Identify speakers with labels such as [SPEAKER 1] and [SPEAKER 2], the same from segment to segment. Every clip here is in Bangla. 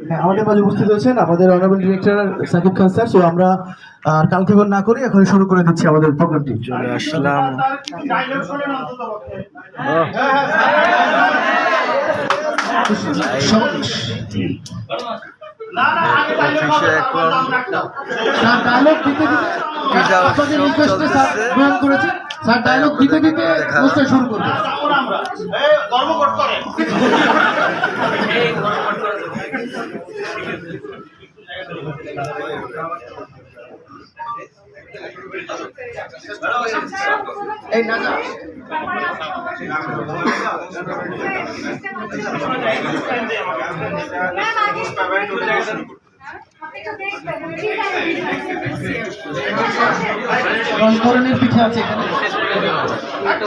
[SPEAKER 1] হ্যাঁ, আমাদের মাঝে উপস্থিত হয়েছেন আমাদের honourable director Sakib Khan sir so আমরা আর কালকে না করে এখন শুরু করে দিচ্ছি আমাদের প্রোগ্রামটি
[SPEAKER 2] চলে আসলাম। অফিসে এখন
[SPEAKER 1] দিতে দিতে আপনাদের রিকোয়েস্টে স্যার গ্রহণ করেছে। স্যার ডায়লগ দিতে দিতে
[SPEAKER 2] দেখা।
[SPEAKER 1] অনুষ্ঠান শুরু করবে। এই না না দশ ধরনের পিঠে আছে এখানে।
[SPEAKER 3] আচ্ছা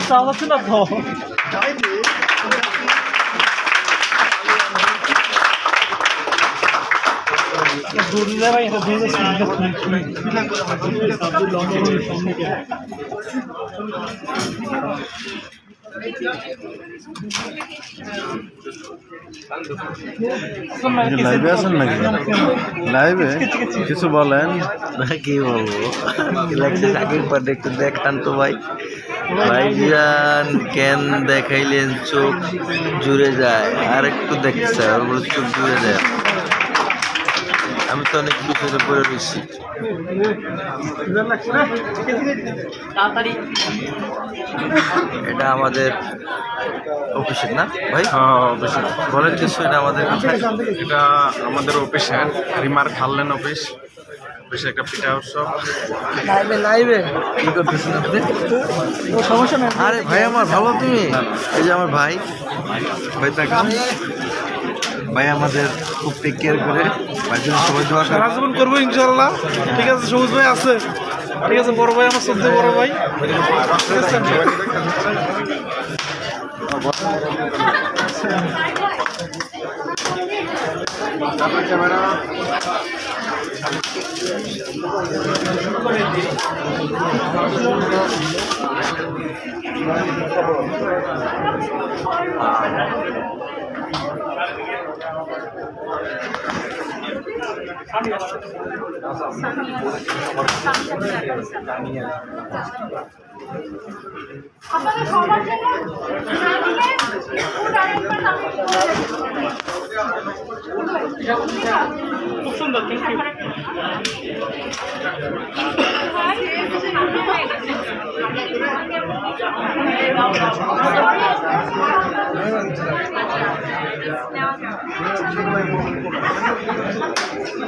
[SPEAKER 3] সাপটা দুই রকম হয় একটা দুধ দেওয়া আর একটা হলো ওটাকে
[SPEAKER 4] লাইভে আছেন নাকি? লাইভে কিছু বলেন।
[SPEAKER 2] কি বলব? লাগছে? চাকরির পর একটু দেখান তো ভাই। ভাইজান কেন দেখাইলেন চোখ জুড়ে যায়? আর একটু দেখতে চাই চোখ জুড়ে যায়। আমি তো অনেক পিছনে পড়ে রয়েছি। এটা আমাদের অফিসের না ভাই? অফিসের। বলেন কিছু এটা আমাদের
[SPEAKER 4] এটা আমাদের অফিসের রিমার খাললেন অফিস। অফিসে একটা পিঠা উৎসব।
[SPEAKER 2] লাইভে লাইভে। কি করতেছেন আপনি? আরে ভাই আমার ভালো তুমি? এই যে আমার ভাই। ভাই তাকাও ভাই আমাদের খুব টেক কেয়ার করে। ভাই জন্য সবাই দোয়া করে
[SPEAKER 4] জীবন করব ইনশাল্লাহ ঠিক আছে সবুজ ভাই আছে। ঠিক আছে বড় ভাই আমার সত্যি বড় ভাই।
[SPEAKER 5] আপনাদের সবার জন্য খুব সুন্দর থ্যাংক ইউ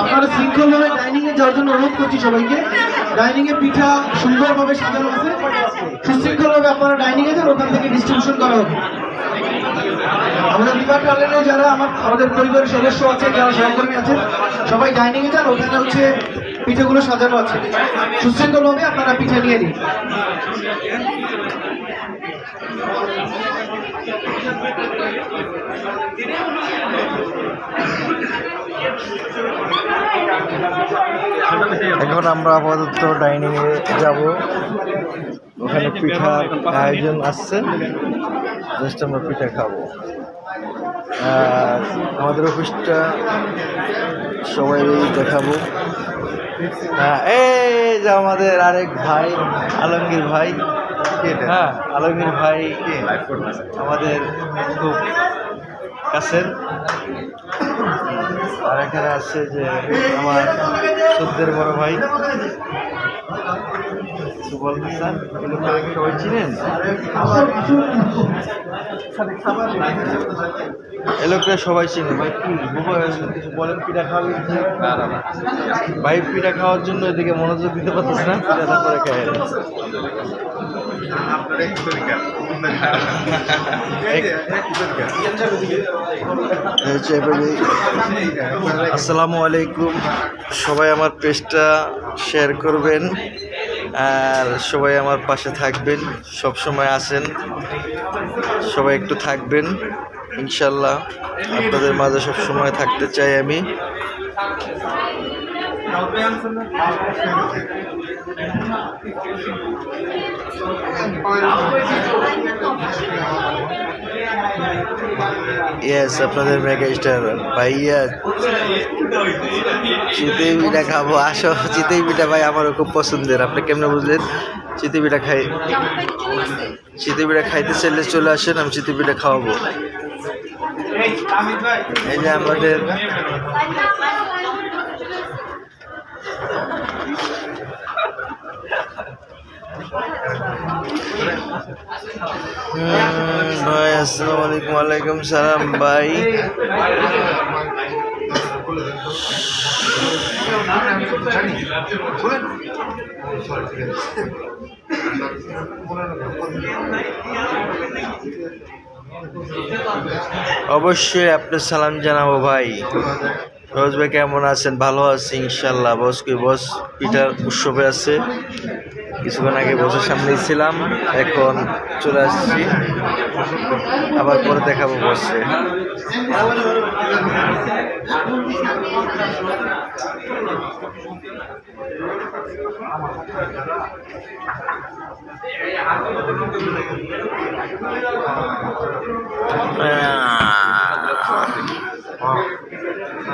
[SPEAKER 1] আপনারা শৃঙ্খলভাবে ডাইনিং এ যাওয়ার জন্য অনুরোধ করছি সবাইকে। ডাইনিং এ পিঠা সুন্দরভাবে সাজানো আছে। সুশৃঙ্খলভাবে আপনারা ডাইনিং এ যান, ওখান থেকে ডিস্ট্রিবিউশন করা হবে। আমাদের বিভাগ গার্ডেনে যারা আমার আমাদের পরিবারের সদস্য আছে, যারা সহকর্মী আছে সবাই ডাইনিং এ যান। ওখানে হচ্ছে পিঠেগুলো সাজানো আছে। সুশৃঙ্খলভাবে আপনারা পিঠে নিয়ে নিন।
[SPEAKER 2] এখন আমরা আপাতত ডাইনিং এ যাব। ওখানে পিঠার আয়োজন আসছে। জাস্ট আমরা পিঠা খাব। আমাদের অফিসটা সবাই দেখাবো। হ্যাঁ এই যে আমাদের আরেক ভাই আলমগীর ভাই। হ্যাঁ আলমগীর ভাই আমাদের খুব কাছের। আর এখানে আছে যে আমার সত্যের বড় ভাই সুবল হাসান। এগুলো সবাই চিনেন? লোকটা সবাই চিনে। ভাই কিছু বলেন পিঠা খাওয়ার ভাই পিঠা খাওয়ার জন্য এদিকে মনোযোগ দিতে পারতেছে না। পিঠাটা করে খায় আসসালামু আলাইকুম। সবাই আমার পেজটা শেয়ার করবেন। আর সবাই আমার পাশে থাকবেন। সব সময় আসেন সবাই একটু থাকবেন। ইনশাল্লাহ আপনাদের মাঝে সব সময় থাকতে চাই আমি। ইয়েস আপনাদের মেগা স্টার ভাইয়া। চিতই পিঠা খাব। আসো, চিতই পিঠা ভাই আমারও খুব পছন্দের। আপনি কেমনে বুঝলেন? চিতই পিঠা খাই। চিতই পিঠা খাইতে চাইলে চলে আসেন, আমি চিতই পিঠা খাওয়াবো। এই যে আমাদের ভাই, আসসালামু আলাইকুম। ওয়ালাইকুম সালাম, ভাই। অবশ্যই আপনার সালাম জানাব ভাই। রোজ ভাই কেমন আছেন? ভালো আছি ইনশাল্লাহ। বস কি বস? পিঠার উৎসবে আছে। কিছুক্ষণ আগে বসের সামনে ছিলাম এখন চলে আসছি। আবার পরে দেখাবো বসে।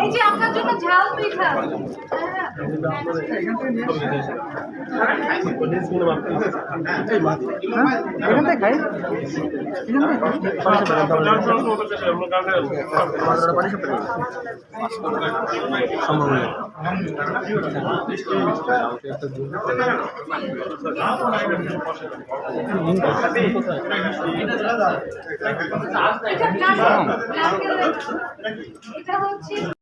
[SPEAKER 5] এই যে আপনার জন্য ঝাল পিঠা এটা হচ্ছে